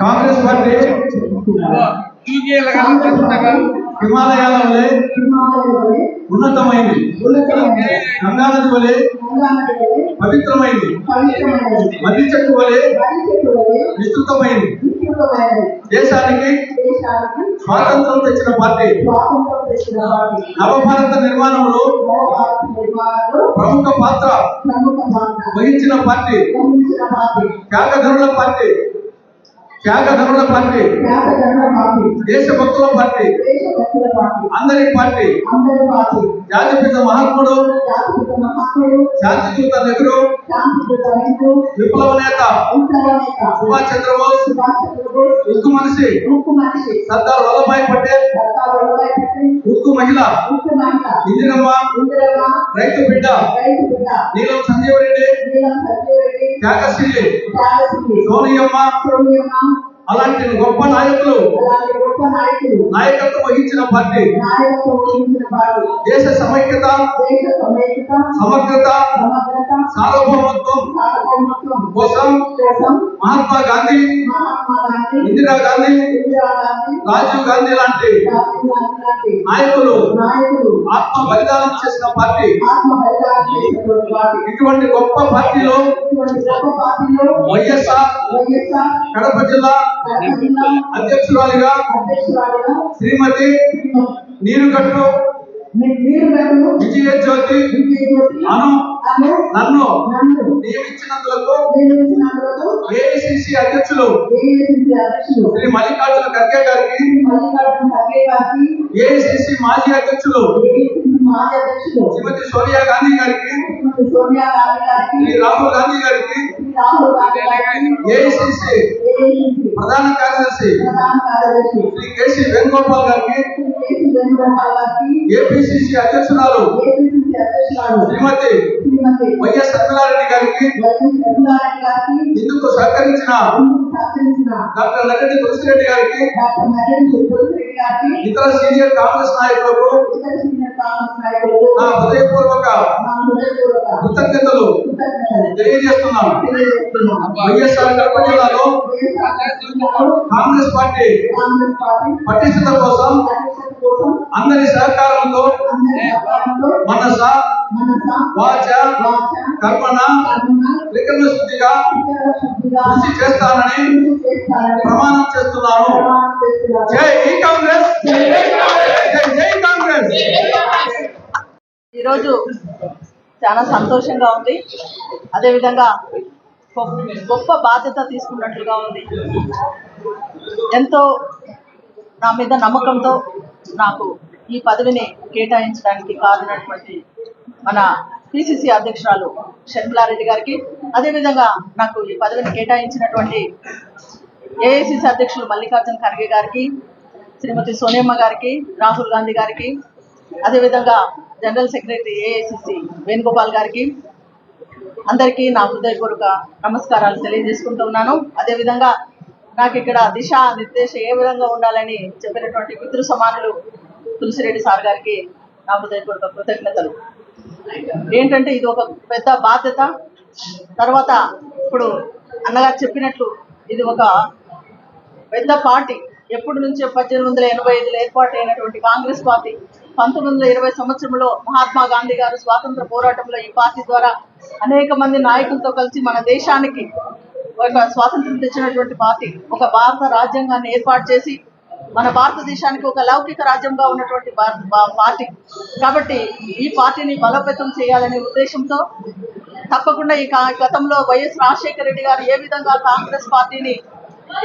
Congress party హిమాలయాల వలె ఉన్నతమైంది. గంగానది వలె పవిత్రమైంది. మద్ది చెట్టు వలె విస్తృతమైంది. దేశానికి స్వాతంత్రం తెచ్చిన పార్టీ. నవభారత నిర్మాణంలో ప్రముఖ పాత్ర వహించిన పార్టీ. త్యాగధనుల పార్టీ. త్యాగధనుల పార్టీ. దేశభక్తుల పార్టీ. అందరి పార్టీ. జాతిపిత మహాత్ముడు. శాంతిదూత నెహ్రూ. విప్లవ నేత సుభాష్ చంద్రబోస్ ఉక్కు మనిషి సర్దార్ వల్లభాయ్ పటేల్ ఉక్కు మహిళ ఇందిరమ్మ రైతు బిడ్డ నీలం సంజీవ్ రెడ్డి త్యాగశ్రీ సోనియమ్మ అలాంటి గొప్ప నాయకులు నాయకత్వం వహించిన పార్టీ దేశ సమైక్యత సమగ్రత సార్వభౌమత్వం కోసం మహాత్మా గాంధీ ఇందిరా గాంధీ రాజీవ్ గాంధీ లాంటి నాయకులు ఆత్మ బలిదానం చేసిన పార్టీ. ఇటువంటి గొప్ప పార్టీలో వైఎస్ఆర్ కడప జిల్లా అధ్యక్షురాలిగా శ్రీమతి నీరుగట్టు విజయ జ్యోతి అను నన్ను నియమించినందులకు ఏఐసిసి అధ్యక్షులు శ్రీ మల్లికార్జున ఖర్గే గారికి ఏఐసిసి మాజీ అధ్యక్షులు శ్రీమతి సోనియా గాంధీ గారికి సోనియా శ్రీ రాహుల్ గాంధీ గారికి రాహుల్ గాంధీ గారికి ఏఐసిసి ప్రధాన కార్యదర్శి ప్రధాన కార్యదర్శి శ్రీ కేసీ వేణుగోపాల్ గారికి కేసీ వేణుగోపాల్ గారికి ఏపీసీసీ అధ్యక్షురాలు ఏపీసీసీ అధ్యక్షురాలు శ్రీమతి శ్రీమతి వైఎస్ సత్యనారాయణ గారికి వైఎస్ సత్యనారాయణ గారికి ఇందుకు సహకరించిన ఇందుకు సహకరించిన డాక్టర్ లక్కటి తులసిరెడ్డి గారికి డాక్టర్ నరేంద్ర తులసిరెడ్డి గారికి ఇతర సీనియర్ కాంగ్రెస్ నాయకులకు ఇతర సీనియర్ కాంగ్రెస్ నాయకులకు నా హృదయపూర్వక నా హృదయపూర్వక కృతజ్ఞతలు. కృతజ్ఞతలు. తెలియజేస్తున్నాను. వైఎస్ఆర్ కడప జిల్లాలో కాంగ్రెస్ పార్టీ పటిష్టత కోసం అందరి సహకారంతో మనస వాచ కర్మణ కర్మణ శుద్ధిగా కృషి చేస్తానని ప్రమాణం చేస్తున్నాను జై కాంగ్రెస్! జై కాంగ్రెస్! ఈరోజు చాలా సంతోషంగా ఉంది. అదేవిధంగా గొప్ప- గొప్ప బాధ్యత తీసుకున్నట్లుగా ఉంది. ఎంతో నా మీద నమ్మకంతో నాకు ఈ పదవిని కేటాయించడానికి కారణమైనటువంటి మన పిసిసి అధ్యక్షురాలు షర్మిలారెడ్డి గారికి అదేవిధంగా నాకు ఈ పదవిని కేటాయించినటువంటి ఏఐసిసి అధ్యక్షులు మల్లికార్జున ఖర్గే గారికి శ్రీమతి సోనియమ్మ గారికి రాహుల్ గాంధీ గారికి అదేవిధంగా జనరల్ సెక్రటరీ ఏఐసిసి వేణుగోపాల్ గారికి అందరికీ నా హృదయపూర్వక నమస్కారాలు తెలియజేసుకుంటూ ఉన్నాను. అదేవిధంగా నాకు ఇక్కడ దిశ నిర్దేశం ఏ విధంగా ఉండాలని చెప్పినటువంటి పితృ సమానులు తులసిరెడ్డి సార్ గారికి నా హృదయపూర్వక కృతజ్ఞతలు. ఏంటంటే ఇది ఒక పెద్ద బాధ్యత. తర్వాత ఇప్పుడు అన్నగారు చెప్పినట్లు ఇది ఒక పెద్ద పార్టీ. ఎప్పటి నుంచో పద్దెనిమిది వందల ఎనభై ఐదులో ఏర్పాటు అయినటువంటి కాంగ్రెస్ పార్టీ పంతొమ్మిది వందల ఇరవై సంవత్సరంలో మహాత్మా గాంధీ గారు స్వాతంత్ర పోరాటంలో ఈ పార్టీ ద్వారా అనేక మంది నాయకులతో కలిసి మన దేశానికి ఒక స్వాతంత్రం తెచ్చినటువంటి పార్టీ ఒక భారత రాజ్యాంగాన్ని ఏర్పాటు చేసి మన భారతదేశానికి ఒక లౌకిక రాజ్యంగా ఉన్నటువంటి భారత- పార్టీ. కాబట్టి ఈ పార్టీని బలోపేతం చేయాలనే ఉద్దేశంతో తప్పకుండా ఈ గతంలో వైఎస్ రాజశేఖర రెడ్డి గారు ఏ విధంగా కాంగ్రెస్ పార్టీని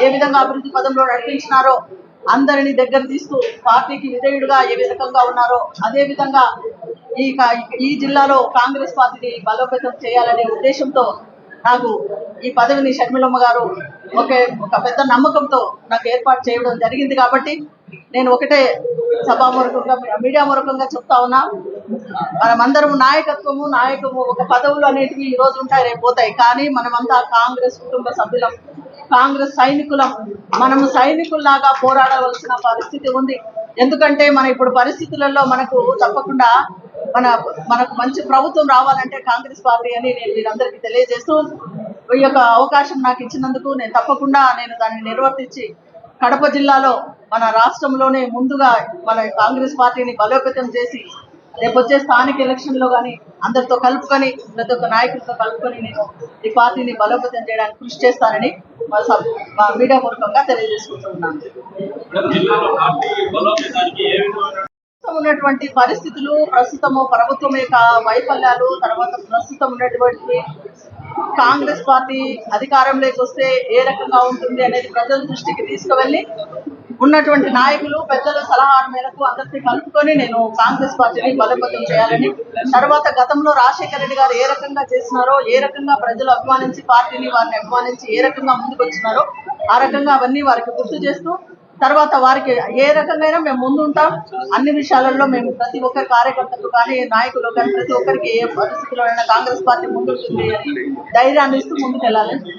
ఏ విధంగా అభివృద్ధి పదంలో నడిపించినారో అందరిని దగ్గర తీస్తూ పార్టీకి విధేయుడుగా ఏ విధంగా ఉన్నారో అదే విధంగా ఈ ఈ జిల్లాలో కాంగ్రెస్ పార్టీని బలోపేతం చేయాలనే ఉద్దేశంతో నాకు ఈ పదవిని షర్మిలమ్మ గారు ఒకే ఒక పెద్ద నమ్మకంతో నాకు ఏర్పాటు చేయడం జరిగింది కాబట్టి నేను ఒకటే సభామూలకంగా మీడియా మూలకంగా చెప్తా ఉన్నాం. మనమందరం నాయకత్వము నాయకము ఒక పదవులు అనేటివి ఈ రోజు ఉంటాయి రేపు పోతాయి. కానీ మనమంతా కాంగ్రెస్ కుటుంబ సభ్యులం కాంగ్రెస్ సైనికులం. మనము సైనికుల్లాగా పోరాడవలసిన పరిస్థితి ఉంది. ఎందుకంటే మన ఇప్పుడు పరిస్థితులలో మనకు తప్పకుండా మన మనకు మంచి ప్రభుత్వం రావాలంటే కాంగ్రెస్ పార్టీ అని నేను మీరందరికీ తెలియజేస్తూ ఈ యొక్క అవకాశం నాకు ఇచ్చినందుకు నేను తప్పకుండా నేను దాన్ని నిర్వర్తించి కడప జిల్లాలో మన రాష్ట్రంలోనే ముందుగా మన కాంగ్రెస్ పార్టీని బలోపేతం చేసి రేపు వచ్చే స్థానిక ఎలక్షన్లో కానీ అందరితో కలుపుకొని ప్రతి ఒక్క నాయకులతో కలుపుకొని నేను ఈ పార్టీని బలోపేతం చేయడానికి కృషి చేస్తానని మా మీడియా మూలకంగా తెలియజేసుకుంటున్నాను ప్రస్తుతం ఉన్నటువంటి పరిస్థితులు ప్రస్తుతము ప్రభుత్వం యొక్క వైఫల్యాలు తర్వాత ప్రస్తుతం ఉన్నటువంటి కాంగ్రెస్ పార్టీ అధికారంలోకి వస్తే ఏ రకంగా ఉంటుంది అనేది ప్రజల దృష్టికి తీసుకువెళ్ళి ఉన్నటువంటి నాయకులు పెద్దల సలహా మేరకు అందరినీ కలుపుకొని నేను కాంగ్రెస్ పార్టీని బలోపేతం చేయాలని తర్వాత గతంలో రాజశేఖర రెడ్డి గారు ఏ రకంగా చేసినారో ఏ రకంగా ప్రజలు అభిమానించి పార్టీని వారిని అభిమానించి ఏ రకంగా ముందుకు వచ్చినారో ఆ రకంగా అవన్నీ వారికి గుర్తు చేస్తూ తర్వాత వారికి ఏ రకంగా మేము ముందు ఉంటాం అన్ని విషయాలలో మేము ప్రతి ఒక్క కార్యకర్తలు కానీ నాయకులు కానీ ప్రతి ఒక్కరికి ఏ పరిస్థితిలో అయినా కాంగ్రెస్ పార్టీ ముందుంటుంది అని ధైర్యాన్ని ఇస్తూ ముందుకెళ్ళాలని